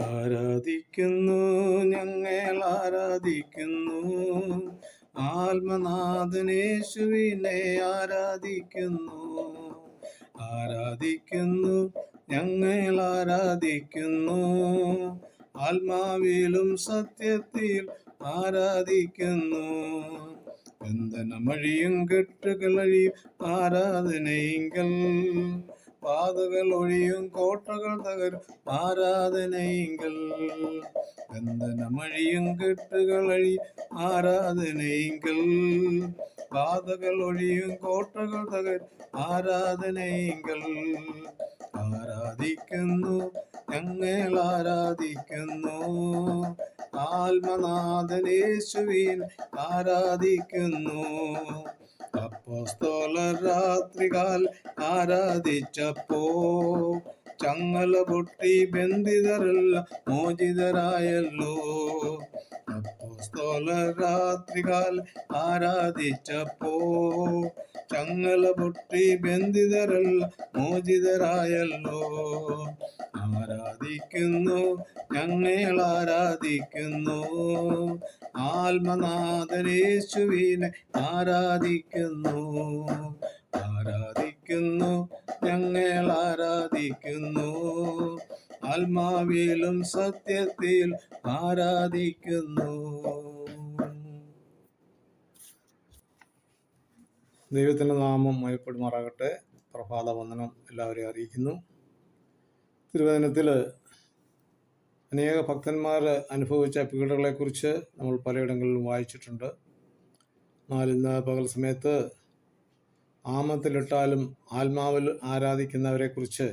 ആരാധിക്കുന്നു ഞങ്ങൾ ആരാധിക്കുന്നു. ആത്മനാഥനേശുവിനെ ആരാധിക്കുന്നു. ആരാധിക്കുന്നു ഞങ്ങൾ ആരാധിക്കുന്നു. ആത്മാവിലും സത്യത്തിൽ ആരാധിക്കുന്നു. ബന്ധനമഴിയും കെട്ടുകളഴിയും ആരാധനയെങ്കിൽ പാതകൾ ഒഴിയും കോട്ടകൾ തകരും ആരാധനയെങ്കിൽ ബന്ധനമഴിയും കെട്ടുകളഴി ആരാധനയെങ്കിൽ പാതകൾ ഒഴിയും കോട്ടകൾ തകർ ആരാധനയെങ്കിൽ ആരാധിക്കുന്നു ഞങ്ങൾ ആരാധിക്കുന്നു. ആത്മനാഥനേശുവിൻ ആരാധിക്കുന്നു. അപ്പോസ്തോല രാത്രികാൽ ആരാധിച്ചപ്പോ ചങ്ങല പൊട്ടി ബന്ധിതരല്ല മോചിതരായല്ലോ. അപ്പോസ്തോല രാത്രികാൽ ആരാധിച്ചപ്പോ ചങ്ങല പൊട്ടി ബന്ധിതരല്ല മോചിതരായല്ലോ. ആരാധിക്കുന്നു ഞങ്ങൾ ആരാധിക്കുന്നു. ആത്മനാഥനേശുവിനെ ആരാധിക്കുന്നു. ആരാധിക്കുന്നു ഞങ്ങൾ ആരാധിക്കുന്നു. ആത്മാവിലും സത്യത്തിൽ ആരാധിക്കുന്നു. ദൈവത്തിന്റെ നാമം മയപ്പെടുമാറാകട്ടെ. പ്രഭാത വന്ദനം എല്ലാവരെയും അറിയിക്കുന്നു. തിരുവചനത്തിൽ അനേക ഭക്തന്മാർ അനുഭവിച്ച പീഡകളെക്കുറിച്ച് നമ്മൾ പലയിടങ്ങളിലും വായിച്ചിട്ടുണ്ട്. എന്നാൽ ഇന്ന് പകൽ സമയത്ത് ആമത്തിലിട്ടാലും ആത്മാവിൽ ആരാധിക്കുന്നവരെക്കുറിച്ച്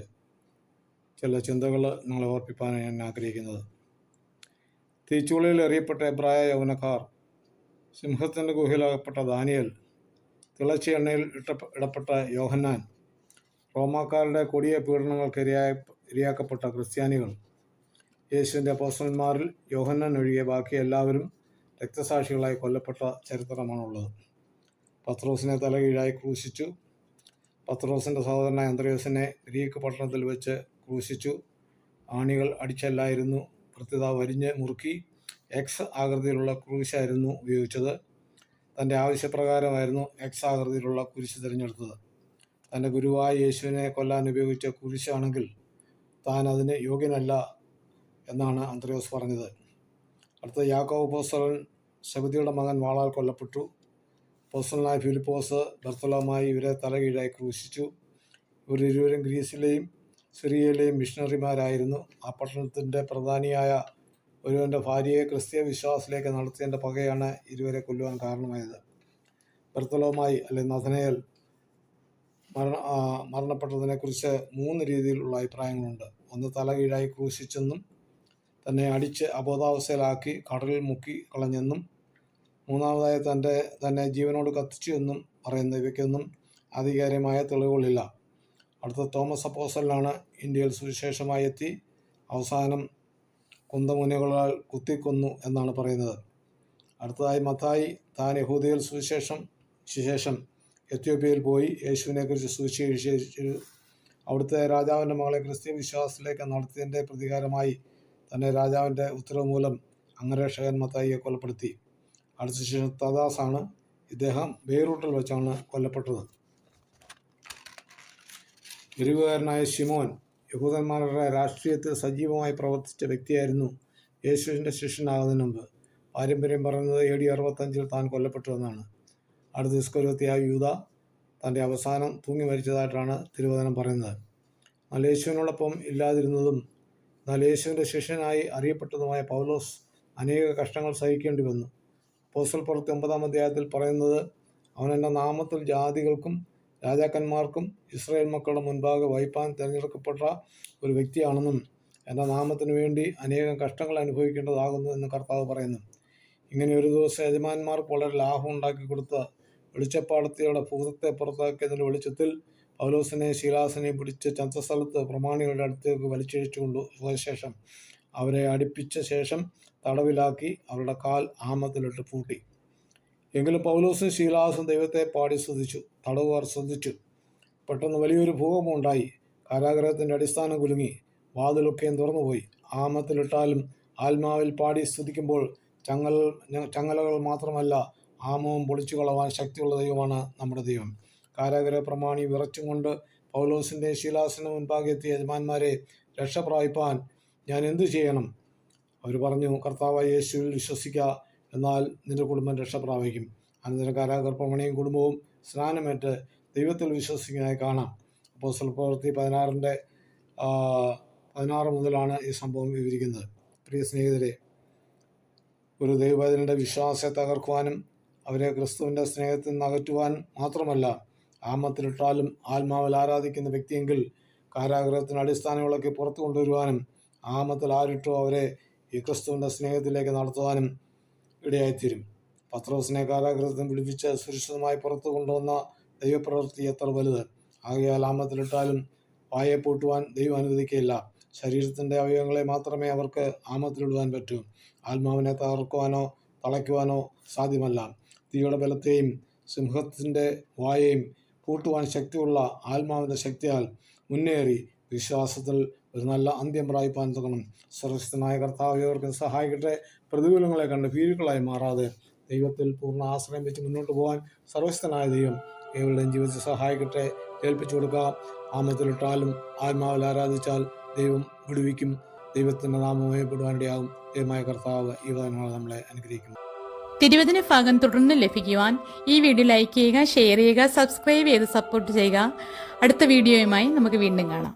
ചില ചിന്തകൾ നിങ്ങളെ ഓർപ്പിക്കാനാണ് ഞാൻ ആഗ്രഹിക്കുന്നത്. തീച്ചുളിയിൽ എറിയപ്പെട്ട എബ്രായ യൗവനക്കാർ സിംഹത്തിന്റെ ഗുഹയിലകപ്പെട്ട ദാനിയൽ തിളച്ച എണ്ണയിൽ ഇട്ട ഇടപെട്ട യോഹന്നാൻ റോമാക്കാരുടെ കൊടിയ പീഡനങ്ങൾക്ക് ഇരയായ ഇരയാക്കപ്പെട്ട ക്രിസ്ത്യാനികൾ യേശുവിന്റെ അപ്പോസ്റ്റന്മാരിൽ യോഹന്നാൻ ഒഴികെ ബാക്കി എല്ലാവരും രക്തസാക്ഷികളായി കൊല്ലപ്പെട്ട ചരിത്രമാണുള്ളത്. പത്രോസിനെ തലകീഴായി ക്രൂശിച്ചു. പത്രോസിന്റെ സഹോദരനായ അന്ത്രയോസിനെ ഗ്രീക്ക് പട്ടണത്തിൽ വെച്ച് ക്രൂശിച്ചു. ആണികൾ അടിച്ചല്ലായിരുന്നു. കൃത്യത വരിഞ്ഞ് മുറുക്കി എക്സ് ആകൃതിയിലുള്ള ക്രൂശായിരുന്നു ഉപയോഗിച്ചത്. തന്റെ ആവശ്യപ്രകാരമായിരുന്നു എക്സ് ആകൃതിയിലുള്ള കുരിശ് തിരഞ്ഞെടുത്തത്. തന്റെ ഗുരുവായ യേശുവിനെ കൊല്ലാൻ ഉപയോഗിച്ച കുരിശാണെങ്കിൽ താൻ അതിന് യോഗ്യനല്ല എന്നാണ് അന്ത്രയോസ് പറഞ്ഞത്. അടുത്ത യാക്കോബ് പോസ്റ്റലൻ ശബദിയുടെ മകൻ വാളാൽ കൊല്ലപ്പെട്ടു. പോസ്റ്റലനായ ഫിലിപ്പോസ് ബർത്തലോമായി ഇവരെ തലകീഴായി ക്രൂശിച്ചു. ഇവർ ഇരുവരും ഗ്രീസിലെയും സിറിയയിലെയും മിഷണറിമാരായിരുന്നു. ആ പട്ടണത്തിന്റെ പ്രധാനിയായ ഒരുവന്റെ ഭാര്യയെ ക്രിസ്തീയ വിശ്വാസത്തിലേക്ക് നടത്തിയതിന്റെ പകയാണ് ഇരുവരെ കൊല്ലുവാൻ കാരണമായത്. ബർത്തലോമായി അല്ലെ നഥനയൽ മരണ മരണപ്പെട്ടതിനെക്കുറിച്ച് മൂന്ന് രീതിയിലുള്ള അഭിപ്രായങ്ങളുണ്ട്. ഒന്ന് തലകീഴായി ക്രൂശിച്ചെന്നും തന്നെ അടിച്ച് അബോധാവസ്ഥയിലാക്കി കടലിൽ മുക്കി കളഞ്ഞെന്നും മൂന്നാമതായി തന്റെ തന്നെ ജീവനോട് കത്തിച്ചു എന്നും പറയുന്ന ഇവയ്ക്കൊന്നും ആധികാരികമായ തെളിവുകളില്ല. അടുത്ത തോമസ് അപ്പോസലിനാണ് ഇന്ത്യയിൽ സുവിശേഷമായി എത്തി. അവസാനം കുന്തമുനകളാൽ കുത്തിക്കൊന്നു എന്നാണ് പറയുന്നത്. അടുത്തതായി മത്തായി താൻ യഹൂദിയിൽ സുവിശേഷം ശേഷം എത്യോപ്യയിൽ പോയി യേശുവിനെക്കുറിച്ച് സുവിശേഷിച്ചു. അവിടുത്തെ രാജാവിന്റെ മകളെ ക്രിസ്ത്യൻ വിശ്വാസത്തിലേക്ക് നടത്തിയതിന്റെ പ്രതികാരമായി തന്നെ രാജാവിന്റെ ഉത്തരവ് മൂലം അംഗരക്ഷകൻ മത്തായിയെ കൊലപ്പെടുത്തി. അടുത്ത ശേഷം തദാസാണ് ഇദ്ദേഹം ബെയ്റൂട്ടിൽ വെച്ചാണ് കൊല്ലപ്പെട്ടത്. എരിവുകാരനായ ഷിമോൻ യഹൂദന്മാരുടെ രാഷ്ട്രീയത്തിൽ സജീവമായി പ്രവർത്തിച്ച വ്യക്തിയായിരുന്നു യേശുവിന്റെ ശിഷ്യനാകുന്നതിന് മുമ്പ്. പാരമ്പര്യം പറയുന്നത് എ ഡി അറുപത്തഞ്ചിൽ താൻ കൊല്ലപ്പെട്ടുവെന്നാണ് അടുത്ത ഇസ്കൊരുത്തിയായ യൂത തന്റെ അവസാനം തൂങ്ങി മരിച്ചതായിട്ടാണ് തിരുവചനം പറയുന്നത്. എന്നാൽ ഇല്ലാതിരുന്നതും എന്നാൽ യേശുവിന്റെ ശിഷ്യനായി അറിയപ്പെട്ടതുമായ പൗലോസ് അനേക കഷ്ടങ്ങൾ സഹിക്കേണ്ടി വന്നു. പോസ്റ്റൽ പ്രവൃത്തി ഒമ്പതാം അധ്യായത്തിൽ പറയുന്നത് അവൻ എന്റെ നാമത്തിൽ ജാതികൾക്കും രാജാക്കന്മാർക്കും ഇസ്രായേൽ മക്കളുടെ മുൻപാകെ വഹിപ്പാൻ തിരഞ്ഞെടുക്കപ്പെട്ട ഒരു വ്യക്തിയാണെന്നും എന്റെ നാമത്തിന് വേണ്ടി അനേകം കഷ്ടങ്ങൾ അനുഭവിക്കേണ്ടതാകുന്നു എന്ന് കർത്താവ് പറയുന്നു. ഇങ്ങനെ ഒരു ദിവസം യജമാന്മാർക്ക് വളരെ ലാഭം ഉണ്ടാക്കി കൊടുത്ത വെളിച്ചപ്പാടത്തിയുടെ ഭൂതത്തെ പുറത്താക്കിയതിന്റെ വെളിച്ചത്തിൽ പൗലോസിനെ ശീലാസിനെ പിടിച്ച് ചന്തസ്ഥലത്ത് പ്രമാണികളുടെ അടുത്തേക്ക് വലിച്ചഴിച്ചുകൊണ്ടു ശേഷം അവരെ അടുപ്പിച്ച ശേഷം തടവിലാക്കി അവരുടെ കാൽ ആമത്തിലിട്ട് പൂട്ടി. എങ്കിലും പൗലോസും ശീലാസും ദൈവത്തെ പാടി സ്തുതിച്ചു തടവുകാർ ശ്രദ്ധിച്ചു. പെട്ടെന്ന് വലിയൊരു ഭൂകമ്പം ഉണ്ടായി. കാരാഗ്രഹത്തിന്റെ അടിസ്ഥാനം കുലുങ്ങി. വാതിലൊക്കെയും തുറന്നുപോയി. ആമത്തിലിട്ടാലും ആത്മാവിൽ പാടി സ്തുതിക്കുമ്പോൾ ചങ്ങൽ ചങ്ങലകൾ മാത്രമല്ല ആമവും പൊളിച്ചു കളവാൻ ശക്തിയുള്ള ദൈവമാണ് നമ്മുടെ ദൈവം. കാരാഗ്രഹ പ്രമാണി വിറച്ചും കൊണ്ട് പൗലോസിന്റെ ശീലാസിന് മുൻപാകെത്തിയ യജമാന്മാരെ രക്ഷ പ്രാപിപ്പാൻ ഞാൻ എന്തു ചെയ്യണം? അവർ പറഞ്ഞു കർത്താവായ യേശുവിൽ വിശ്വസിക്കുക എന്നാൽ നിന്റെ കുടുംബം രക്ഷ പ്രാപിക്കും അനന്തരം കാരാഗ്രഹ പ്രമാണിയും കുടുംബവും സ്നാനമേറ്റ് ദൈവത്തിൽ വിശ്വസിക്കുന്നതായി കാണാം. അപ്പോൾ പ്രവൃത്തി പതിനാറിന്റെ പതിനാറ് മുതലാണ് ഈ സംഭവം വിവരിക്കുന്നത്. പ്രിയ സ്നേഹിതരെ ഒരു ദൈവത്തിന്റെ വിശ്വാസത്തെ തകർക്കുവാനും അവരെ ക്രിസ്തുവിന്റെ സ്നേഹത്തിൽ നിന്ന് അകറ്റുവാൻ മാത്രമല്ല ആമത്തിലിട്ടാലും ആത്മാവിൽ ആരാധിക്കുന്ന വ്യക്തിയെങ്കിൽ കാരാഗ്രഹത്തിന് അടിസ്ഥാനങ്ങളൊക്കെ പുറത്തു കൊണ്ടുവരുവാനും ആമത്തിൽ ആരിട്ടോ അവരെ ഈ ക്രിസ്തുവിന്റെ സ്നേഹത്തിലേക്ക് നടത്തുവാനും ഇടയായിത്തീരും. പത്രോസിനെ കാലാകൃതം പിടിപ്പിച്ച് സുരക്ഷിതമായി പുറത്തു കൊണ്ടുവന്ന ദൈവപ്രവൃത്തി എത്ര വലുത്. ആകയാൽ ആമത്തിലിട്ടാലും വായെ പൂട്ടുവാൻ ദൈവം അനുവദിക്കുകയില്ല ശരീരത്തിന്റെ അവയവങ്ങളെ മാത്രമേ അവർക്ക് ആമത്തിലിടുവാൻ പറ്റൂ. ആത്മാവിനെ തകർക്കുവാനോ തളയ്ക്കുവാനോ സാധ്യമല്ല. തീയുടെ ബലത്തെയും സിംഹത്തിന്റെ വായയും പൂട്ടുവാൻ ശക്തിയുള്ള ആത്മാവിന്റെ ശക്തിയാൽ മുന്നേറി വിശ്വാസത്തിൽ ഒരു നല്ല അന്ത്യം പ്രാപിപ്പാൻ തുടങ്ങണം സുരക്ഷിതനായ കർത്താവ് ഇവർക്കും സഹായിക്കട്ടെ. പ്രതികൂലങ്ങളെ കണ്ട് ഭീരുക്കളായി മാറാതെ ദൈവത്തിൽ പൂർണ ആശ്രയം വെച്ച് മുന്നോട്ട് പോകാൻ സർവശക്തനായ ദൈവം ഏവരുടെയും ജീവിതത്തിൽ സഹായിക്കട്ടെ. ഏൽപ്പിച്ചു കൊടുക്കുക ആമത്തിലിട്ടാലും ആത്മാവിൽ ആരാധിച്ചാൽ ദൈവം വിടുവിക്കും. ദൈവത്തിന്റെ നാമമയപ്പെടുവാനിടയാകും ദൈവമായ കർത്താവ് ഈ വചനങ്ങളെ നമ്മളെ അനുഗ്രഹിക്കുന്നു തിരുവചന ഭാഗം തുടർന്ന് ലഭിക്കുവാൻ ഈ വീഡിയോ ലൈക്ക് ചെയ്യുക ഷെയർ ചെയ്യുക സബ്സ്ക്രൈബ് ചെയ്ത് സപ്പോർട്ട് ചെയ്യുക. അടുത്ത വീഡിയോയുമായി നമുക്ക് വീണ്ടും കാണാം.